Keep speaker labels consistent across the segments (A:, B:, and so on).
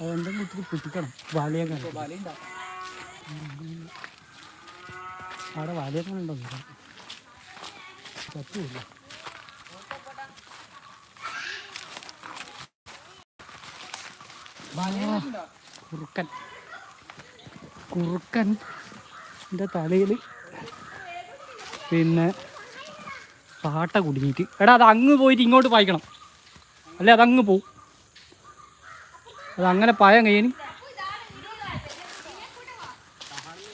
A: അതെന്തെങ്കിലും ഇത്തിരി പൊട്ടിക്കണം വാലിയൊക്കെ അവിടെ വാലിയൊക്കെ ഉണ്ടോ? ചത്തുമില്ല കുറുക്കൻ. കുറുക്കൻ എന്റെ തലയിൽ പിന്നെ പാട്ട കുടുങ്ങിയിട്ട്. എടാ അത് അങ്ങ് പോയിട്ട് ഇങ്ങോട്ട് വായിക്കണം. അല്ലേ അതങ്ങ് പോവും. അത് അങ്ങനെ പായാൻ കഴിയാനി.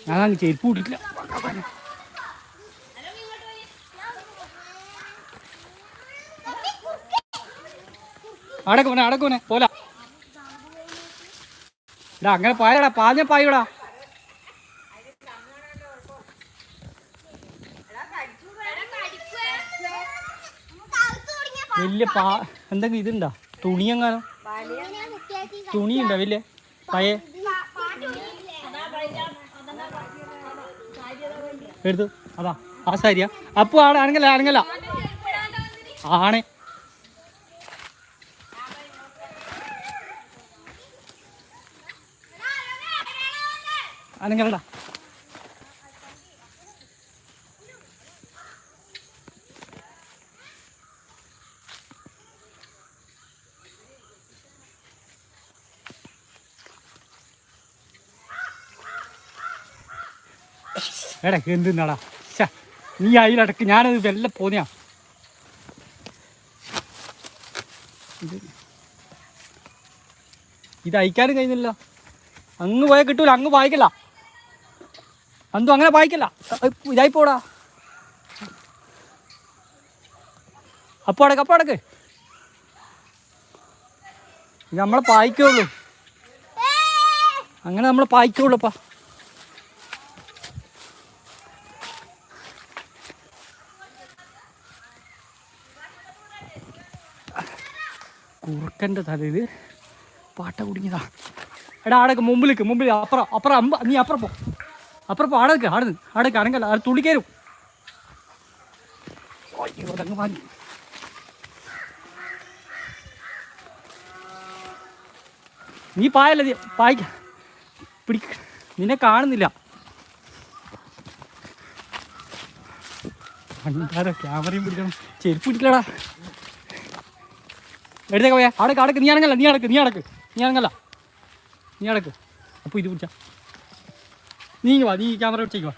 A: ഞാൻ അങ്ങ് ചെരുപ്പ് കൂട്ടിട്ടില്ല. അടക്കോനെ അടക്കോനെ പോലാ. എടാ അങ്ങനെ പായടാ പാഞ്ഞ പായടാ. വലിയ പാ എന്തെങ്കിലും ഇതുണ്ടാ? തുണി എങ്ങാനോ തുണി ഉണ്ടാവില്ലേ പഴയ എടുത്തു. അതാ ആ സാരിയാ. അപ്പു ആടെ ആണെങ്കിൽ ആണെങ്കല്ല ആണേ. ആണെങ്കല്ലടാ എടാ എന്തിനാടാ ശ്ശെ, നീ അതിലടക്ക് ഞാനത് വെല്ല പോന്നിയാ. ഇത് ഇത് അയക്കാനും കഴിയുന്നില്ല അങ്ങ് പോയാൽ കിട്ടൂല അങ്ങ് വായിക്കല്ല. അന്തു അങ്ങനെ വായിക്കല്ല. ഇതായി പോടാ. അപ്പൊ അടക്ക് അപ്പൊ അടക്ക്. ഇത് നമ്മളെ പായിക്കുള്ളൂ അങ്ങനെ നമ്മൾ പായിക്കുള്ളൂ കുറുക്കന്റെ തലയിൽ പാട്ട കുടുങ്ങിയതാ. എടാ ആടക്ക് മുമ്പിലേക്ക് മുമ്പിൽ അപ്പുറം അപ്പുറം അമ്പ നീ അപ്പുറം പോ. അപ്പുറം പോ ആടക്ക് ആടുന്ന് ആടക്ക് അനങ്ങല്ല അത് തുള്ളിക്കരും നീ പായല്ല നീ പായിക്ക. പിടി നിന്നെ കാണുന്നില്ല. ക്യാമറയും പിടിക്കണം. ചെരുപ്പ് പിടിക്കലടാ. എടുത്തേക്ക് പോയാ അവിടെ അടക്ക് നീ അടങ്ങല്ല നീ അടക്ക് നീ അടക്ക്. നീ അടങ്ങല്ല. നീ അടക്ക്. അപ്പോൾ ഇത് പിടിച്ച. നീ വാ നീ ക്യാമറ പിടിച്ചേക്ക് വാ.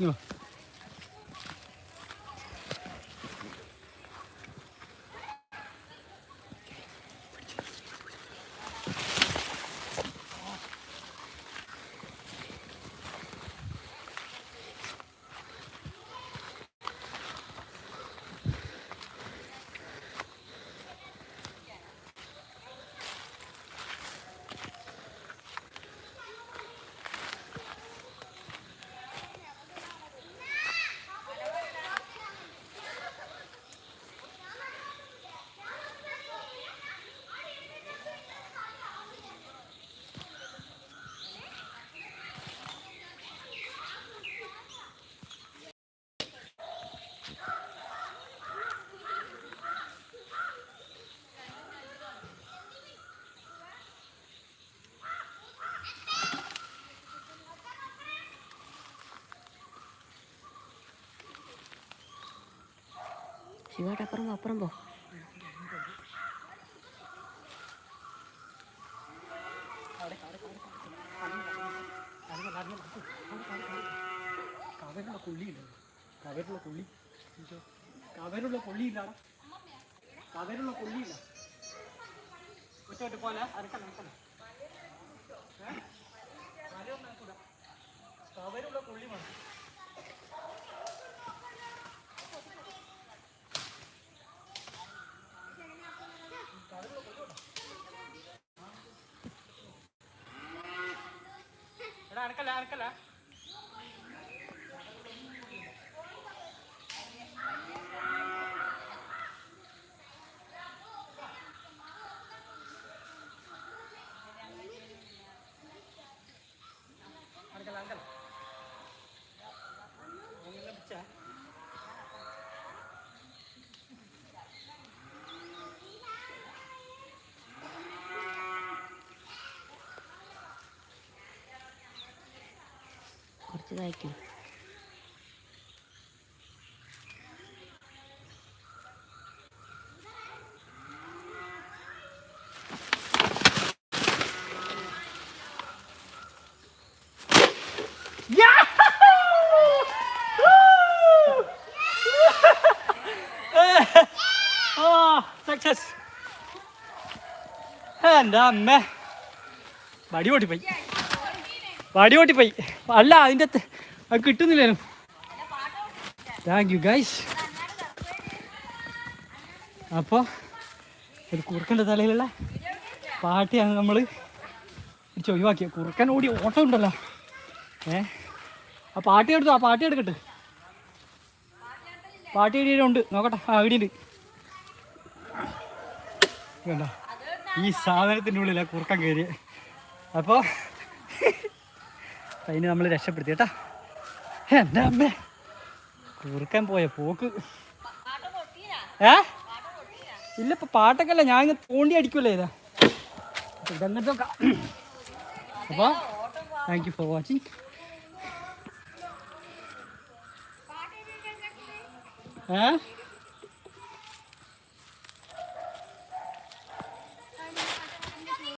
A: നീ വാ.
B: ശിവാട്ട് അപ്പുറം അപ്പുറം പോ
A: കവരുള്ള കൊള്ളിയില്ല കവരുള്ള കൊള്ളി കവരുള്ള കൊള്ളിയില്ലാടാ കവരുള്ള കൊള്ളിയില്ല ഒറ്റ ഒറ്റ പോലെ അരക്കണം അരക്കല്ല എടാ അനക്കല്ല
B: കുറച്ച്
A: കഴിക്കണം സക്സസ് എന്റെ അമ്മ? വടി പൊട്ടിപ്പോയി. വടി പൊട്ടിപ്പോയി അല്ല അതിന്റെ അത് കിട്ടുന്നില്ലേനും താങ്ക് യു ഗൈസ് അപ്പോൾ ഒരു കുറുക്കന്റെ തലയിലുള്ള പാട്ടിയാണ് നമ്മൾ ഒഴിവാക്കിയത് കുറുക്കൻ ഓടി ഓട്ടം ഉണ്ടല്ലോ. ഏ? ആ പാട്ടി എടുത്തു? ആ പാട്ടി എടുക്കട്ടെ. പാട്ടി ഇടിയുണ്ട് നോക്കട്ടെ. ആ ഇടിയുണ്ട് ഈ സാധനത്തിന്റെ ഉള്ളിലാണ് കുറുക്കൻ കയറി അപ്പോൾ അതിന് നമ്മൾ രക്ഷപ്പെടുത്തി കേട്ടാ. എന്റെ അമ്മേ. കുറുക്കൻ പോയ പോക്ക്. ഏ? ഇല്ല ഇപ്പം പാട്ടൊക്കെ അല്ല ഞാൻ ഇങ്ങനെ തോണ്ടി അടിക്കുമല്ലേ ഇതാ. ഇതങ്ങനത്തെ നോക്കാം താങ്ക് യു ഫോർ വാച്ചിങ് ഏ?